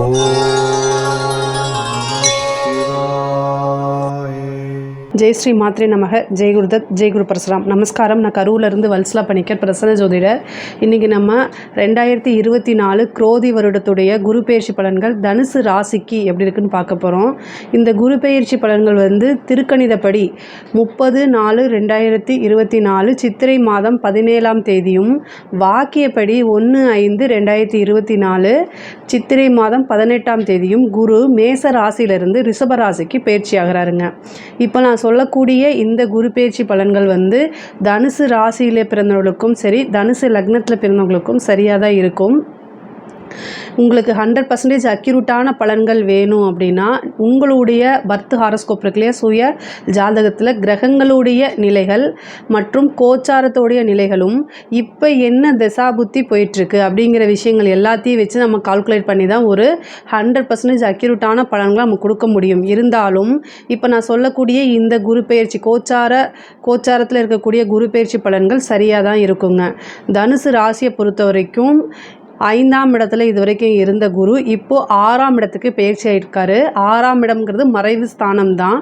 Oh. Jai Sri Mhatre நமக. ஜெய் குருதத் ஜெய் குரு பரசுராம். நமஸ்காரம். நான் கரூர்லேருந்து வல்சலா பணிக்கர் பிரசன்ன ஜோதிடர். இன்றைக்கி நம்ம ரெண்டாயிரத்தி இருபத்தி நாலு குரோதி வருடத்துடைய குரு பெயர்ச்சி பலன்கள் தனுசு ராசிக்கு எப்படி இருக்குன்னு பார்க்க போகிறோம் இந்த குரு பெயர்ச்சி பலன்கள் வந்து திருக்கணிதப்படி முப்பது நாலு ரெண்டாயிரத்தி இருபத்தி நாலு சித்திரை மாதம் பதினேழாம் தேதியும் வாக்கியப்படி ஒன்று ஐந்து ரெண்டாயிரத்தி இருபத்தி நாலு சித்திரை மாதம் பதினெட்டாம் தேதியும் குரு மேச ராசியிலிருந்து ரிஷப ராசிக்கு பயிற்சி ஆகிறாருங்க. இப்போ நான் சொல்லக்கூடிய இந்த குரு பயிற்சி பலன்கள் வந்து தனுசு ராசியிலே பிறந்தவர்களுக்கும் சரி தனுசு லக்னத்தில் பிறந்தவங்களுக்கும் சரியாக தான் இருக்கும். உங்களுக்கு ஹண்ட்ரட் பர்சன்டேஜ் அக்யூரேட்டான பலன்கள் வேணும் அப்படின்னா உங்களுடைய பர்த் ஹாரஸ்கோப் இருக்குல்லையா? சுய ஜாதகத்தில் கிரகங்களுடைய நிலைகள் மற்றும் கோச்சாரத்தோடைய நிலைகளும் இப்போ என்ன திசாபுத்தி போயிட்டுருக்கு அப்படிங்கிற விஷயங்கள் எல்லாத்தையும் வச்சு நம்ம கால்குலேட் பண்ணி தான் ஒரு ஹண்ட்ரட் பர்சன்டேஜ் அக்யூரேட்டான பலன்களை நம்ம கொடுக்க முடியும். இருந்தாலும் இப்போ நான் சொல்லக்கூடிய இந்த குரு பயிற்சி கோச்சார கோச்சாரத்தில் இருக்கக்கூடிய குரு பயிற்சி பலன்கள் சரியாக தான் இருக்குங்க. தனுசு ராசியை பொறுத்த வரைக்கும் ஐந்தாம் இடத்துல இது வரைக்கும் இருந்த குரு இப்போது ஆறாம் இடத்துக்கு பயிற்சி ஆகிருக்காரு ஆறாம் இடம்ங்கிறது மறைவு ஸ்தானம் தான்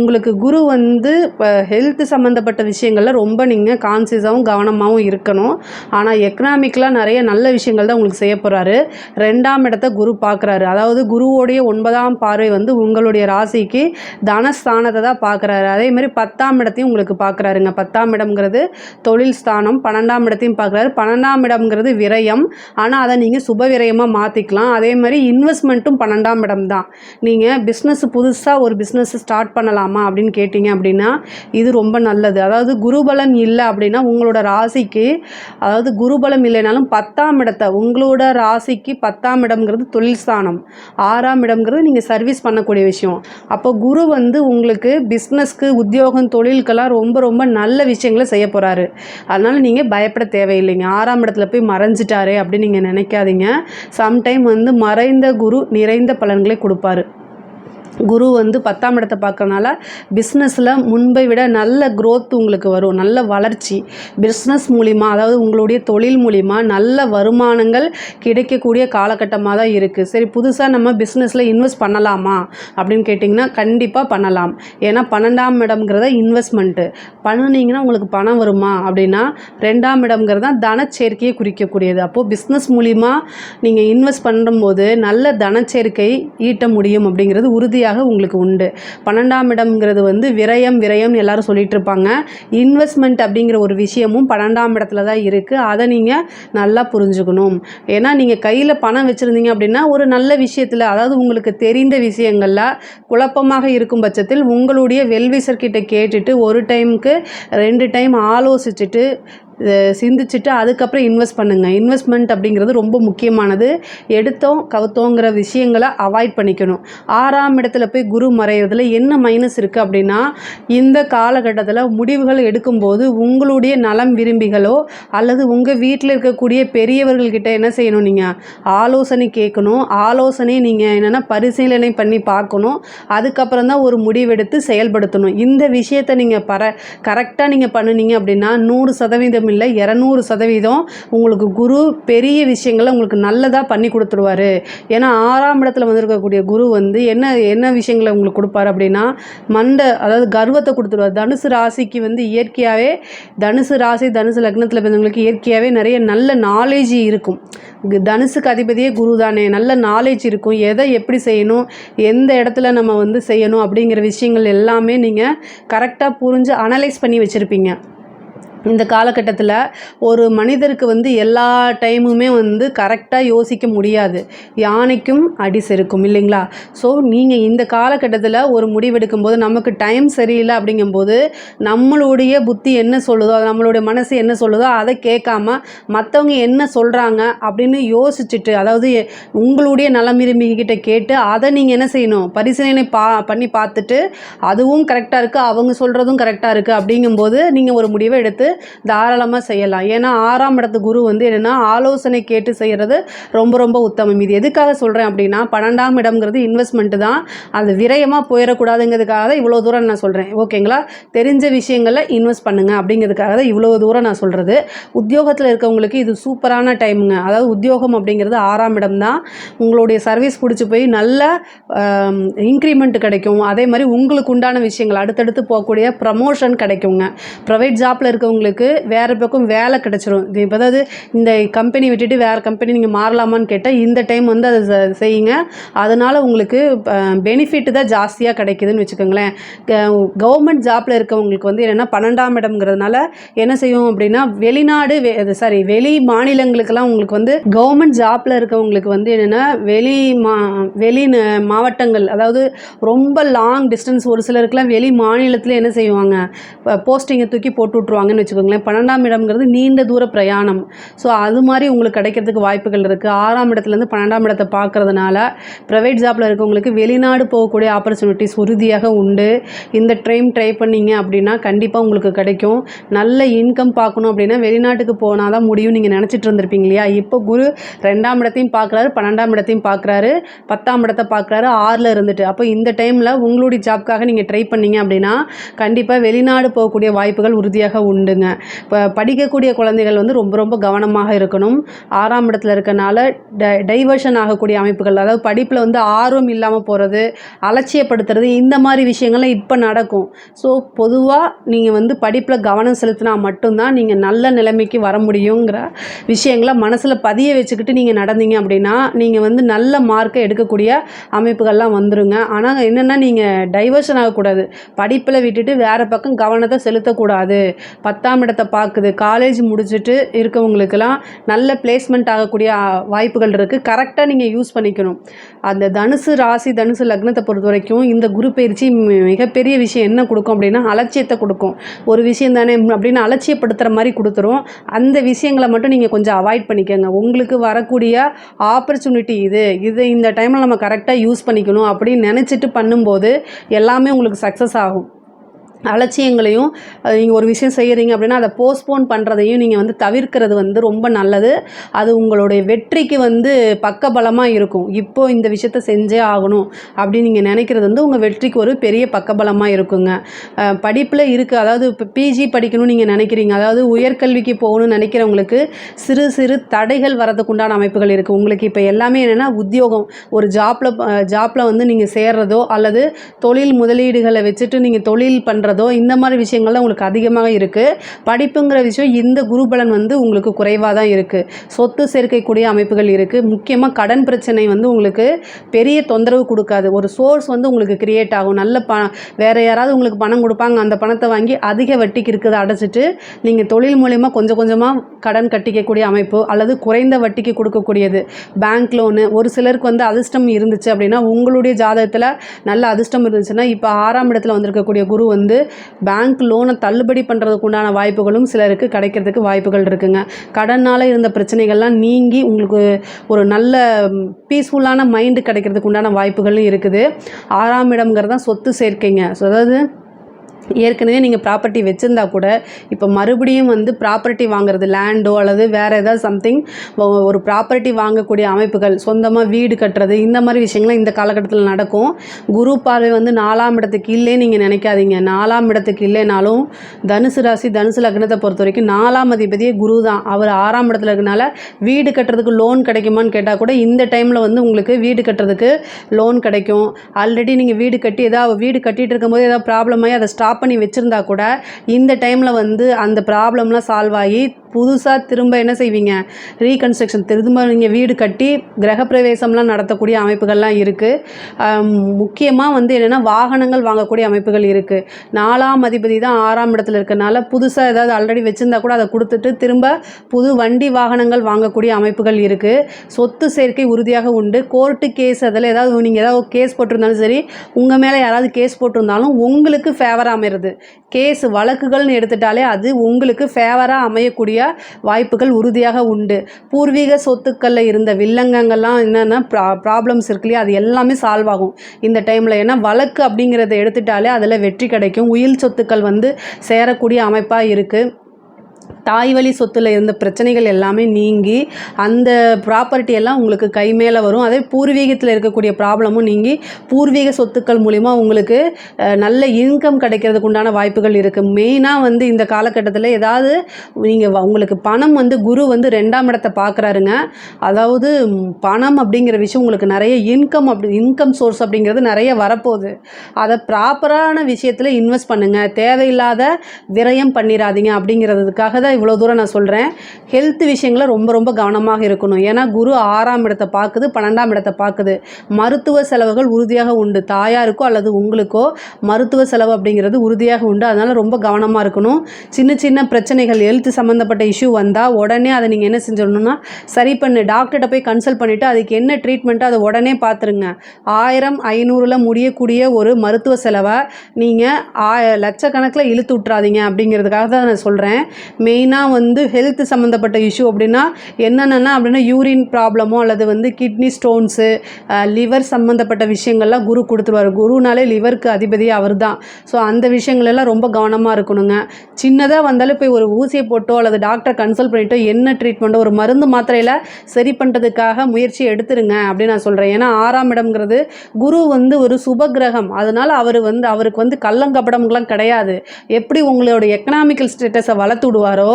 உங்களுக்கு குரு வந்து இப்போ ஹெல்த் சம்மந்தப்பட்ட விஷயங்களில் ரொம்ப நீங்கள் கான்சியஸாகவும் கவனமாகவும் இருக்கணும். ஆனால் எக்கனாமிக்கலாக நிறைய நல்ல விஷயங்கள் தான் உங்களுக்கு செய்ய போகிறாரு ரெண்டாம் இடத்த குரு பார்க்குறாரு. அதாவது குருவோடைய ஒன்பதாம் பார்வை வந்து உங்களுடைய ராசிக்கு தனஸ்தானத்தை தான் பார்க்குறாரு. அதே மாதிரி பத்தாம் இடத்தையும் உங்களுக்கு பார்க்குறாருங்க. பத்தாம் இடம்ங்கிறது தொழில் ஸ்தானம் பன்னெண்டாம் இடத்தையும் பார்க்குறாரு. பன்னெண்டாம் இடம்ங்கிறது விரயம். ஆனால் அதை நீங்கள் சுப விரயமாக மாற்றிக்கலாம் அதே மாதிரி இன்வெஸ்ட்மெண்ட்டும் பன்னெண்டாம் இடம் தான். நீங்கள் பிஸ்னஸ் புதுசாக ஒரு பிஸ்னஸ் ஸ்டார்ட் பண்ணலாமா அப்படின்னு கேட்டிங்க அப்படின்னா இது ரொம்ப நல்லது. அதாவது குருபலம் இல்லை அப்படின்னா உங்களோட ராசிக்கு அதாவது குருபலம் இல்லைனாலும் பத்தாம் இடத்தை உங்களோட ராசிக்கு பத்தாம் இடம்ங்கிறது தொழில் ஸ்தானம். ஆறாம் இடம்ங்கிறது நீங்கள் சர்வீஸ் பண்ணக்கூடிய விஷயம். அப்போ குரு வந்து உங்களுக்கு பிஸ்னஸ்க்கு உத்தியோகம் தொழிலுக்கெல்லாம் ரொம்ப ரொம்ப நல்ல விஷயங்களை செய்ய போகிறாரு அதனால் நீங்கள் பயப்பட தேவையில்லைங்க. ஆறாம் இடத்துல போய் மறைஞ்சிட்டாரு அப்படின்னு நீங்கள் நினைக்காதீங்க. சம்டைம் வந்து மறைந்த குரு நிறைந்த பலன்களை கொடுப்பாரு. குரு வந்து பத்தாம் இடத்தை பார்க்கறனால பிஸ்னஸில் முன்பை விட நல்ல க்ரோத் உங்களுக்கு வரும். நல்ல வளர்ச்சி. பிஸ்னஸ் மூலிமா அதாவது உங்களுடைய தொழில் மூலிமா நல்ல வருமானங்கள் கிடைக்கக்கூடிய காலகட்டமாக தான் இருக்குது சரி புதுசாக நம்ம பிஸ்னஸில் இன்வெஸ்ட் பண்ணலாமா அப்படின்னு கேட்டிங்கன்னா கண்டிப்பாக பண்ணலாம். ஏன்னா பன்னெண்டாம் இடம்ங்கிறத இன்வெஸ்ட்மெண்ட்டு பண்ணுனீங்கன்னா உங்களுக்கு பணம் வருமா அப்படின்னா ரெண்டாம் இடம்ங்கிறது தான் தனச்சேர்க்கையை குறிக்கக்கூடியது. அப்போது பிஸ்னஸ் மூலிமா நீங்கள் இன்வெஸ்ட் பண்ணும்போது நல்ல தனச்சேர்க்கை ஈட்ட முடியும் அப்படிங்கிறது உறுதியாக உங்களுக்கு உண்டு. பன்னெண்டாம் இடம்ங்கிறது வந்து விரயம் விரயம் எல்லாரும் சொல்லிட்டு இருப்பாங்க இன்வெஸ்ட்மெண்ட் அப்படிங்கிற ஒரு விஷயமும் பன்னெண்டாம் இடத்துல தான் இருக்குது அதை நீங்கள் நல்லா புரிஞ்சுக்கணும். ஏன்னா நீங்கள் கையில் பணம் வச்சுருந்தீங்க அப்படின்னா ஒரு நல்ல விஷயத்தில் அதாவது உங்களுக்கு தெரிந்த விஷயங்களில் குழப்பமாக இருக்கும் பட்சத்தில் உங்களுடைய வெல்விசர்கிட்ட கேட்டுட்டு ஒரு டைமுக்கு ரெண்டு டைம் ஆலோசிச்சுட்டு சிந்திச்சுட்டு அதுக்கப்புறம் இன்வெஸ்ட் பண்ணுங்கள் இன்வெஸ்ட்மெண்ட் அப்படிங்கிறது ரொம்ப முக்கியமானது. எடுத்தோம் கவுத்தோங்கிற விஷயங்களை அவாய்ட் பண்ணிக்கணும். ஆறாம் இடத்துல போய் குரு மறையிறதுல என்ன மைனஸ் இருக்குது அப்படின்னா இந்த காலகட்டத்தில் முடிவுகள் எடுக்கும்போது உங்களுடைய நலம் விரும்பிகளோ அல்லது உங்கள் வீட்டில் இருக்கக்கூடிய பெரியவர்கள்கிட்ட என்ன செய்யணும் நீங்கள் ஆலோசனை கேட்கணும். ஆலோசனை நீங்கள் என்னென்னா பரிசீலனை பண்ணி பார்க்கணும். அதுக்கப்புறம் தான் ஒரு முடிவெடுத்து செயல்படுத்தணும். இந்த விஷயத்தை நீங்கள் பர கரெக்டாக நீங்கள் பண்ணுனீங்க அப்படின்னா நூறு சதவீதம் இல்லை இரநூறு சதவீதம் உங்களுக்கு குரு பெரிய விஷயங்களை உங்களுக்கு நல்லதாக பண்ணி கொடுத்துருவாரு. ஏன்னா ஆறாம் இடத்துல வந்திருக்கக்கூடிய குரு வந்து என்ன என்ன விஷயங்களை உங்களுக்கு கொடுப்பாரு அப்படின்னா மண்டை அதாவது கர்வத்தை கொடுத்துருவார். தனுசு ராசிக்கு வந்து இயற்கையாகவே தனுசு ராசி தனுசு லக்னத்தில் பிறந்தவங்களுக்கு இயற்கையாகவே நிறைய நல்ல நாலேஜ் இருக்கும். தனுசுக்கு அதிபதியே குரு தானே. நல்ல நாலேஜ் இருக்கும். எதை எப்படி செய்யணும் எந்த இடத்துல நம்ம வந்து செய்யணும் அப்படிங்கிற விஷயங்கள் எல்லாமே நீங்கள் கரெக்டாக புரிஞ்சு அனலைஸ் பண்ணி வச்சுருப்பீங்க. இந்த காலகட்டத்தில் ஒரு மனிதருக்கு வந்து எல்லா டைமுமே வந்து கரெக்டாக யோசிக்க முடியாது. யானைக்கும் அடி செருக்கும் இல்லைங்களா? ஸோ நீங்கள் இந்த காலகட்டத்தில் ஒரு முடிவெடுக்கும் போது நமக்கு டைம் சரியில்லை அப்படிங்கும்போது நம்மளுடைய புத்தி என்ன சொல்லுதோ நம்மளுடைய மனசு என்ன சொல்லுதோ அதை கேட்காம மற்றவங்க என்ன சொல்கிறாங்க அப்படின்னு யோசிச்சுட்டு அதாவது எ- உங்களுடைய நலம் கேட்டு அதை நீங்கள் என்ன செய்யணும்? பரிசீலனை பா பண்ணி பார்த்துட்டு அதுவும் கரெக்டாக இருக்குது அவங்க சொல்கிறதும் கரெக்டாக இருக்குது அப்படிங்கும்போது நீங்கள் ஒரு முடிவை எடுத்து தாராளமாக செய்யலாம். ஏன்னா ஆறாம் இடத்து குரு வந்து என்னென்னா ஆலோசனை கேட்டு செய்கிறது ரொம்ப ரொம்ப உத்தமம். இது எதுக்காக சொல்கிறேன் அப்படின்னா பன்னெண்டாம் இடம்ங்கிறது இன்வெஸ்ட்மெண்ட்டு தான். அது விரயமாக போயிடக்கூடாதுங்கிறதுக்காக தான் இவ்வளோ தூரம் நான் சொல்கிறேன் ஓகேங்களா தெரிஞ்ச விஷயங்களில் இன்வெஸ்ட் பண்ணுங்கள் அப்படிங்கிறதுக்காக தான் இவ்வளோ தூரம் நான் சொல்கிறது உத்தியோகத்தில் இருக்கவங்களுக்கு இது சூப்பரான டைமுங்க அதாவது உத்தியோகம் அப்படிங்கிறது ஆறாம் இடம் தான். உங்களுடைய சர்வீஸ் பிடிச்சி போய் நல்ல இன்க்ரிமெண்ட் கிடைக்கும். அதே மாதிரி உங்களுக்கு உண்டான விஷயங்கள் அடுத்தடுத்து போகக்கூடிய ப்ரமோஷன் கிடைக்குங்க. ப்ரைவேட் ஜாப்பில் உங்களுக்கு வேறு பக்கம் வேலை கிடச்சிரும். இது இப்போ அதாவது இந்த கம்பெனி விட்டுட்டு வேறு கம்பெனி நீங்கள் மாறலாமான்னு கேட்டால் இந்த டைம் வந்து அதை செய்யுங்க. அதனால் உங்களுக்கு பெனிஃபிட் தான் ஜாஸ்தியாக கிடைக்குதுன்னு வச்சுக்கோங்களேன். கவர்மெண்ட் ஜாப்பில் இருக்கவங்களுக்கு வந்து என்னென்னா பன்னெண்டாம் இடம்ங்கிறதுனால என்ன செய்யும் அப்படின்னா வெளிநாடு சாரி வெளி மாநிலங்களுக்கெல்லாம் உங்களுக்கு வந்து கவர்மெண்ட் ஜாப்பில் இருக்கவங்களுக்கு வந்து என்னென்னா வெளி மா வெளி மாவட்டங்கள் அதாவது ரொம்ப லாங் டிஸ்டன்ஸ் ஒரு சிலருக்குலாம் வெளி மாநிலத்தில் என்ன செய்வாங்க? போஸ்டிங்கை தூக்கி போட்டு விட்ருவாங்கன்னு வச்சுக்கோங்களேன். பன்னெண்டாம் இடம்ங்கிறது நீண்ட தூர பிரயாணம். ஸோ அது மாதிரி உங்களுக்கு கிடைக்கிறதுக்கு வாய்ப்புகள் இருக்குது ஆறாம் இடத்துலேருந்து பன்னெண்டாம் இடத்தை பார்க்குறதுனால ப்ரைவேட் ஜாப்பில் இருக்கவங்களுக்கு வெளிநாடு போகக்கூடிய ஆப்பர்ச்சுனிட்டிஸ் உறுதியாக உண்டு. இந்த ட்ரெயின் ட்ரை பண்ணீங்க அப்படின்னா கண்டிப்பாக உங்களுக்கு கிடைக்கும். நல்ல இன்கம் பார்க்கணும் அப்படின்னா வெளிநாட்டுக்கு போனால் தான் முடியும் நீங்கள் நினச்சிட்டு இருந்திருப்பீங்க இல்லையா? இப்போ குரு ரெண்டாம் இடத்தையும் பார்க்குறாரு பன்னெண்டாம் இடத்தையும் பார்க்குறாரு பத்தாம் இடத்தை பார்க்குறாரு ஆறில் இருந்துட்டு. அப்போ இந்த டைமில் உங்களுடைய ஜாப்க்காக நீங்கள் ட்ரை பண்ணீங்க அப்படின்னா கண்டிப்பாக வெளிநாடு போகக்கூடிய வாய்ப்புகள் உறுதியாக உண்டுங்க. இப்போ படிக்கக்கூடிய குழந்தைகள் வந்து ரொம்ப ரொம்ப கவனமாக இருக்கணும். ஆறாம் இடத்துல இருக்கனால ட டைவர்ஷன் ஆகக்கூடிய அமைப்புகள் அதாவது படிப்பில் வந்து ஆர்வம் இல்லாமல் போகிறது அலட்சியப்படுத்துறது இந்த மாதிரி விஷயங்கள்லாம் இப்போ நடக்கும். ஸோ பொதுவாக நீங்கள் வந்து படிப்பில் கவனம் செலுத்தினா மட்டும்தான் நீங்கள் நல்ல நிலைமைக்கு வர முடியுங்கிற விஷயங்களை மனசில் பதிய வச்சுக்கிட்டு நீங்கள் நடந்தீங்க அப்படின்னா நீங்கள் வந்து நல்ல மார்க்கை எடுக்கக்கூடிய அமைப்புகள்லாம் வந்துருங்க. ஆனால் என்னென்னா நீங்கள் டைவர்ஷன் ஆகக்கூடாது. படிப்பில் விட்டுட்டு வேறு பக்கம் கவனத்தை செலுத்தக்கூடாது. பத்தாம் இடத்தை பார்க்குது. காலேஜ் முடிச்சுட்டு இருக்கவங்களுக்கெல்லாம் நல்ல பிளேஸ்மெண்ட் ஆகக்கூடிய வாய்ப்புகள் இருக்குது கரெக்டாக நீங்கள் யூஸ் பண்ணிக்கணும். அந்த தனுசு ராசி தனுசு லக்னத்தை பொறுத்த வரைக்கும் இந்த குரு பயிற்சி மிகப்பெரிய விஷயம் என்ன கொடுக்கும் அப்படின்னா அலட்சியத்தை கொடுக்கும். ஒரு விஷயம் தானே அப்படின்னு அலட்சியப்படுத்துகிற மாதிரி கொடுத்துரும். அந்த விஷயங்களை மட்டும் நீங்கள் கொஞ்சம் அவாய்ட் பண்ணிக்கோங்க. உங்களுக்கு வரக்கூடிய ஆப்பர்ச்சுனிட்டி இது. இது இந்த டைமில் நம்ம கரெக்டாக யூஸ் பண்ணிக்கணும் அப்படின்னு நினச்சிட்டு பண்ணும்போது எல்லாமே உங்களுக்கு சக்ஸஸ் ஆகும். அலட்சியங்களையும் நீங்கள் ஒரு விஷயம் செய்கிறீங்க அப்படின்னா அதை போஸ்ட்போன் பண்ணுறதையும் நீங்கள் வந்து தவிர்க்கிறது வந்து ரொம்ப நல்லது. அது உங்களுடைய வெற்றிக்கு வந்து பக்கபலமாக இருக்கும். இப்போ இந்த விஷயத்த செஞ்சே ஆகணும் அப்படின்னு நீங்கள் நினைக்கிறது வந்து உங்கள் வெற்றிக்கு ஒரு பெரிய பக்கபலமாக இருக்குங்க. படிப்பில் இருக்குது அதாவது இப்போ பிஜி படிக்கணும்னு நீங்கள் நினைக்கிறீங்க. அதாவது உயர்கல்விக்கு போகணும்னு நினைக்கிறவங்களுக்கு சிறு சிறு தடைகள் வரதுக்கு உண்டான அமைப்புகள் இருக்குது உங்களுக்கு இப்போ எல்லாமே என்னென்னா உத்தியோகம். ஒரு ஜாப்பில் ஜாப்பில் வந்து நீங்கள் சேர்றதோ அல்லது தொழில் முதலீடுகளை வச்சுட்டு நீங்கள் தொழில் பண்ணுற இந்த மாதிரி விஷயங்கள்லாம் உங்களுக்கு அதிகமாக இருக்குது படிப்புங்கிற விஷயம் இந்த குருபலன் வந்து உங்களுக்கு குறைவாக தான் இருக்குது சொத்து சேர்க்கக்கூடிய அமைப்புகள் இருக்குது முக்கியமாக கடன் பிரச்சனை வந்து உங்களுக்கு பெரிய தொந்தரவு கொடுக்காது. ஒரு சோர்ஸ் வந்து உங்களுக்கு கிரியேட் ஆகும். நல்ல ப வேறு யாராவது உங்களுக்கு பணம் கொடுப்பாங்க. அந்த பணத்தை வாங்கி அதிக வட்டிக்கு இருக்கிறத அடைச்சிட்டு நீங்கள் தொழில் மூலயமா கொஞ்சம் கொஞ்சமாக கடன் கட்டிக்கக்கூடிய அமைப்பு அல்லது குறைந்த வட்டிக்கு கொடுக்கக்கூடியது. பேங்க் லோனு ஒரு சிலருக்கு வந்து அதிர்ஷ்டம் இருந்துச்சு அப்படின்னா உங்களுடைய ஜாதகத்தில் நல்ல அதிர்ஷ்டம் இருந்துச்சுன்னா இப்போ ஆறாம் இடத்துல வந்திருக்கக்கூடிய குரு வந்து பேங்க் லோனை தள்ளுபடி பண்ணுறதுக்கு உண்டான வாய்ப்புகளும் சிலருக்கு கிடைக்கிறதுக்கு வாய்ப்புகள் இருக்குங்க. கடனால் இருந்த பிரச்சனைகள்லாம் நீங்கி உங்களுக்கு ஒரு நல்ல பீஸ்ஃபுல்லான மைண்டு கிடைக்கிறதுக்கு உண்டான வாய்ப்புகளும் இருக்குது. ஆறாம் இடம்ங்கிறது தான் சொத்து சேர்க்கைங்க. ஸோ அதாவது ஏற்கனவே நீங்கள் ப்ராப்பர்ட்டி வச்சுருந்தா கூட இப்போ மறுபடியும் வந்து ப்ராப்பர்ட்டி வாங்குறது லேண்டோ அல்லது வேறு ஏதாவது சம்திங் ஒரு ப்ராப்பர்ட்டி வாங்கக்கூடிய அமைப்புகள் சொந்தமாக வீடு கட்டுறது இந்த மாதிரி விஷயங்கள்லாம் இந்த காலகட்டத்தில் நடக்கும். குரு பார்வை வந்து நாலாம் இடத்துக்கு இல்லே நீங்கள் நினைக்காதீங்க. நாலாம் இடத்துக்கு இல்லைனாலும் தனுசு ராசி தனுசு லக்னத்தை பொறுத்த வரைக்கும் நாலாம் அதிபதியே குரு தான். அவர் ஆறாம் இடத்துல இருக்கனால வீடு கட்டுறதுக்கு லோன் கிடைக்குமான்னு கேட்டால் கூட இந்த டைமில் வந்து உங்களுக்கு வீடு கட்டுறதுக்கு லோன் கிடைக்கும். ஆல்ரெடி நீங்கள் வீடு கட்டி ஏதாவது வீடு கட்டிகிட்டு இருக்கும்போது ஏதாவது ப்ராப்ளம் ஆகி அதை ஸ்டாப் பண்ணி வச்சுருந்தா கூட இந்த டைமில் வந்து அந்த ப்ராப்ளம்லாம் சால்வ் ஆகி புதுசாக திரும்ப என்ன செய்வீங்க? ரீகன்ஸ்ட்ரக்ஷன் திரும்ப நீங்கள் வீடு கட்டி கிரகப்பிரவேசம்லாம் நடத்தக்கூடிய அமைப்புகள்லாம் இருக்குது முக்கியமாக வந்து என்னென்னா வாகனங்கள் வாங்கக்கூடிய அமைப்புகள் இருக்குது நாலாம் அதிபதி தான் ஆறாம் இடத்துல இருக்கனால புதுசாக ஏதாவது ஆல்ரெடி வச்சுருந்தா கூட அதை கொடுத்துட்டு திரும்ப புது வண்டி வாகனங்கள் வாங்கக்கூடிய அமைப்புகள் இருக்குது சொத்து சேர்க்கை உறுதியாக உண்டு. கோர்ட்டு கேஸ் அதில் ஏதாவது நீங்கள் ஏதாவது கேஸ் போட்டிருந்தாலும் சரி உங்கள் மேலே யாராவது கேஸ் போட்டிருந்தாலும் உங்களுக்கு ஃபேவராக அமையிறது. கேஸ் வழக்குகள்னு எடுத்துட்டாலே அது உங்களுக்கு ஃபேவராக அமையக்கூடிய வாய்ப்புகள் உறுதியாக உண்டு. பூர்வீக சொத்துக்களில் இருந்த வில்லங்கங்கள்லாம் என்னென்னா ப்ரா ப்ராப்ளம்ஸ் இருக்கு இல்லையா? அது எல்லாமே சால்வ் ஆகும். இந்த டைமில் ஏன்னா வழக்கு அப்படிங்கிறத எடுத்துட்டாலே அதில் வெற்றி கிடைக்கும். உயில் சொத்துக்கள் வந்து சேரக்கூடிய அமைப்பாக இருக்குது தாய் வழி சொத்துல இருந்த பிரச்சனைகள் எல்லாமே நீங்கி அந்த ப்ராப்பர்ட்டி எல்லாம் உங்களுக்கு கை மேலே வரும். அதே பூர்வீகத்தில் இருக்கக்கூடிய ப்ராப்ளமும் நீங்கி பூர்வீக சொத்துக்கள் மூலிமா உங்களுக்கு நல்ல இன்கம் கிடைக்கிறதுக்கு உண்டான வாய்ப்புகள் இருக்குது மெயினாக வந்து இந்த காலகட்டத்தில் ஏதாவது நீங்கள் உங்களுக்கு பணம் வந்து குரு வந்து ரெண்டாம் இடத்தை பார்க்குறாருங்க அதாவது பணம் அப்படிங்கிற விஷயம் உங்களுக்கு நிறைய இன்கம் அப்படி இன்கம் சோர்ஸ் அப்படிங்கிறது நிறைய வரப்போகுது. அதை ப்ராப்பரான விஷயத்தில் இன்வெஸ்ட் பண்ணுங்கள் தேவையில்லாத விரயம் பண்ணிடாதீங்க அப்படிங்கிறதுக்காக தான் இவ்வளோ தூரம் நான் சொல்கிறேன் ஹெல்த் விஷயங்களை ரொம்ப ரொம்ப கவனமாக இருக்கணும். ஏன்னா குரு ஆறாம் இடத்தை பார்க்குது பன்னெண்டாம் இடத்தை பார்க்குது. மருத்துவ செலவுகள் உறுதியாக உண்டு. தாயாருக்கோ அல்லது உங்களுக்கோ மருத்துவ செலவு அப்படிங்கிறது உறுதியாக உண்டு. அதனால் ரொம்ப கவனமாக இருக்கணும். சின்ன சின்ன பிரச்சனைகள் ஹெல்த் சம்மந்தப்பட்ட இஷ்யூ வந்தால் உடனே அதை நீங்கள் என்ன செஞ்சிடணும்னா சரி பண்ணு. டாக்டர்கிட்ட போய் கன்சல்ட் பண்ணிவிட்டு அதுக்கு என்ன ட்ரீட்மெண்ட்டோ அதை உடனே பார்த்துருங்க. ஆயிரம் ஐநூறில் முடியக்கூடிய ஒரு மருத்துவ செலவை நீங்கள் ஆ லட்சக்கணக்கில் இழுத்து விட்றாதீங்க அப்படிங்கிறதுக்காக தான் நான் சொல்கிறேன் மெயின் மெயினாக வந்து ஹெல்த் சம்மந்தப்பட்ட இஷ்யூ அப்படின்னா என்னென்னா அப்படின்னா யூரின் ப்ராப்ளமோ அல்லது வந்து கிட்னி ஸ்டோன்ஸு லிவர் சம்மந்தப்பட்ட விஷயங்கள்லாம் குரு கொடுத்துருவார். குருனாலே லிவருக்கு அதிபதி அவர் தான் ஸோ அந்த விஷயங்களெல்லாம் ரொம்ப கவனமாக இருக்கணுங்க. சின்னதாக வந்தாலும் போய் ஒரு ஊசியை போட்டோ அல்லது டாக்டரை கன்சல்ட் பண்ணிட்டோ என்ன ட்ரீட்மெண்ட்டோ ஒரு மருந்து மாத்திரையில் சரி பண்ணுறதுக்காக முயற்சி எடுத்துருங்க அப்படின்னு நான் சொல்கிறேன் ஏன்னா ஆறாம் இடம்ங்கிறது குரு வந்து ஒரு சுப கிரகம் அதனால் அவர் வந்து அவருக்கு வந்து கள்ளங்கப்படம்லாம் கிடையாது. எப்படி உங்களோட எக்கனாமிக்கல் ஸ்டேட்டஸை வளர்த்து விடுவாரோ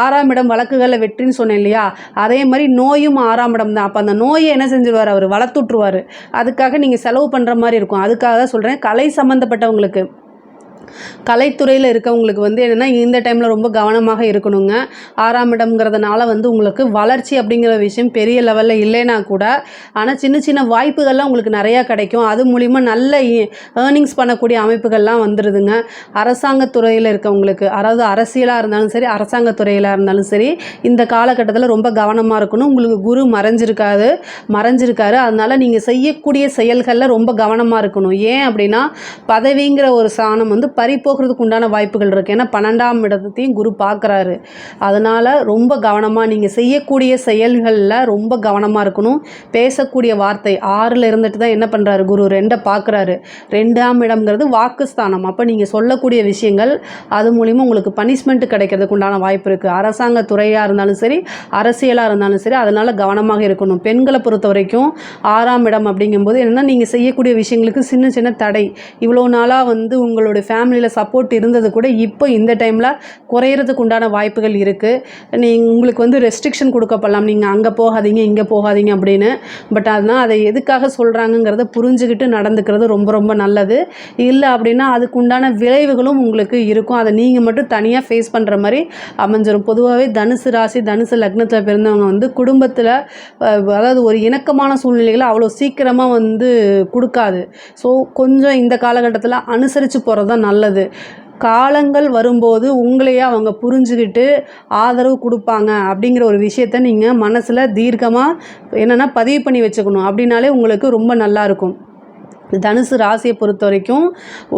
ஆறாம் இடம் வழக்குகளில் வெற்றின்னு சொன்னேன் இல்லையா? அதே மாதிரி நோயும் ஆறாம் இடம் தான். அப்போ அந்த நோயை என்ன செஞ்சிருவார்? அவர் வளர்த்துட்ருவார் அதுக்காக நீங்கள் செலவு பண்ணுற மாதிரி இருக்கும். அதுக்காக தான் சொல்கிறேன் கலை சம்மந்தப்பட்டவங்களுக்கு கலைத்துறையில் இருக்கவங்களுக்கு வந்து என்னென்னா இந்த டைமில் ரொம்ப கவனமாக இருக்கணுங்க. ஆறாம் இடம்ங்கிறதுனால வந்து உங்களுக்கு வளர்ச்சி அப்படிங்கிற விஷயம் பெரிய லெவலில் இல்லைனா கூட ஆனால் சின்ன சின்ன வாய்ப்புகள்லாம் உங்களுக்கு நிறையா கிடைக்கும். அது மூலிமா நல்ல e-, ஏர்னிங்ஸ் பண்ணக்கூடிய அமைப்புகள்லாம் வந்துடுதுங்க அரசாங்கத் துறையில் இருக்கவங்களுக்கு அதாவது அரசியலாக இருந்தாலும் சரி அரசாங்கத்துறையில் இருந்தாலும் சரி இந்த காலகட்டத்தில் ரொம்ப கவனமாக இருக்கணும். உங்களுக்கு குரு மறைஞ்சிருக்காது மறைஞ்சிருக்காரு. அதனால் நீங்கள் செய்யக்கூடிய செயல்களில் ரொம்ப கவனமாக இருக்கணும். ஏன் அப்படின்னா பதவிங்கிற ஒரு சாணம் வந்து பறி போகிறதுக்கு உண்டான வாய்ப்புகள் இருக்குது ஏன்னா பன்னெண்டாம் இடத்தையும் குரு பார்க்குறாரு. அதனால் ரொம்ப கவனமாக நீங்கள் செய்யக்கூடிய செயல்களில் ரொம்ப கவனமாக இருக்கணும். பேசக்கூடிய வார்த்தை ஆறில் இருந்துட்டு தான் என்ன பண்ணுறாரு குரு? ரெண்டை பார்க்குறாரு ரெண்டாம் இடம்ங்கிறது வாக்குஸ்தானம். அப்போ நீங்கள் சொல்லக்கூடிய விஷயங்கள் அது மூலிமா உங்களுக்கு பனிஷ்மெண்ட் கிடைக்கிறதுக்கு உண்டான வாய்ப்பு இருக்குது அரசாங்க துறையாக இருந்தாலும் சரி அரசியலாக இருந்தாலும் சரி அதனால் கவனமாக இருக்கணும். பெண்களை பொறுத்த வரைக்கும் ஆறாம் இடம் அப்படிங்கும்போது என்னென்னா நீங்கள் செய்யக்கூடிய விஷயங்களுக்கு சின்ன சின்ன தடை. இவ்வளோ நாளாக வந்து உங்களுடைய ஃபேமிலியில் சப்போர்ட் இருந்தது கூட இப்போ இந்த டைமில் குறையிறதுக்கு உண்டான வாய்ப்புகள் இருக்குது நீ உங்களுக்கு வந்து ரெஸ்ட்ரிக்ஷன் கொடுக்கப்படலாம். நீங்கள் அங்கே போகாதீங்க இங்கே போகாதீங்க அப்படின்னு. பட் அதனால் அதை எதுக்காக சொல்கிறாங்கங்கிறத புரிஞ்சுக்கிட்டு நடந்துக்கிறது ரொம்ப ரொம்ப நல்லது. இல்லை அப்படின்னா அதுக்கு உண்டான விளைவுகளும் உங்களுக்கு இருக்கும். அதை நீங்கள் மட்டும் தனியாக ஃபேஸ் பண்ணுற மாதிரி அமைஞ்சிரும். பொதுவாகவே தனுசு ராசி தனுசு லக்னத்தில் பிறந்தவங்க வந்து குடும்பத்தில் அதாவது ஒரு இணக்கமான சூழ்நிலைகளை அவ்வளோ சீக்கிரமாக வந்து கொடுக்காது. ஸோ கொஞ்சம் இந்த காலகட்டத்தில் அனுசரித்து போகிறது தான் நல்லது. காலங்கள் வரும்போது உங்களையே அவங்க புரிஞ்சுக்கிட்டு ஆதரவு கொடுப்பாங்க அப்படிங்கிற ஒரு விஷயத்த நீங்கள் மனசில் தீர்க்கமாக என்னென்னா பதிவு பண்ணி வச்சுக்கணும். அப்படின்னாலே உங்களுக்கு ரொம்ப நல்லாயிருக்கும் தனுசு ராசியை பொறுத்த வரைக்கும்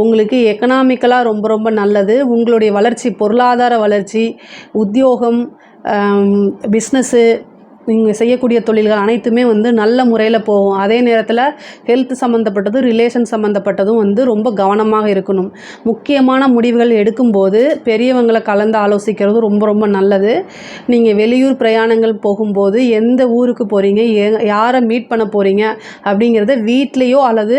உங்களுக்கு எக்கனாமிக்கலாக ரொம்ப ரொம்ப நல்லது. உங்களுடைய வளர்ச்சி பொருளாதார வளர்ச்சி உத்தியோகம் பிஸ்னஸ்ஸு நீங்கள் செய்யக்கூடிய தொழில்கள் அனைத்துமே வந்து நல்ல முறையில் போகும். அதே நேரத்தில் ஹெல்த் சம்மந்தப்பட்டதும் ரிலேஷன் சம்மந்தப்பட்டதும் வந்து ரொம்ப கவனமாக இருக்கணும். முக்கியமான முடிவுகள் எடுக்கும்போது பெரியவங்களை கலந்து ஆலோசிக்கிறது ரொம்ப ரொம்ப நல்லது. நீங்கள் வெளியூர் பிரயாணங்கள் போகும்போது எந்த ஊருக்கு போகிறீங்க யாரை மீட் பண்ண போகிறீங்க அப்படிங்கிறத வீட்லேயோ அல்லது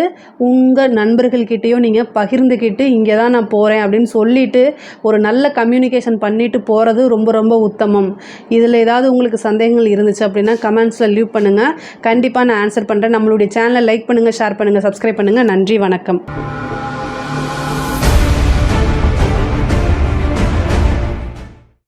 உங்கள் நண்பர்கள்கிட்டேயோ நீங்கள் பகிர்ந்துக்கிட்டு இங்கே தான் நான் போகிறேன் அப்படின்னு சொல்லிவிட்டு ஒரு நல்ல கம்யூனிகேஷன் பண்ணிட்டு போகிறது ரொம்ப ரொம்ப உத்தமம். இதில் ஏதாவது உங்களுக்கு சந்தேகங்கள் இருந்துச்சு இருந்துச்சு அப்படின்னா கமெண்ட்ஸில் லீவ் பண்ணுங்கள் கண்டிப்பாக நான் ஆன்சர் பண்ணுறேன் நம்மளுடைய சேனலை லைக் பண்ணுங்கள் ஷேர் பண்ணுங்கள் சப்ஸ்கிரைப் பண்ணுங்கள் நன்றி வணக்கம்.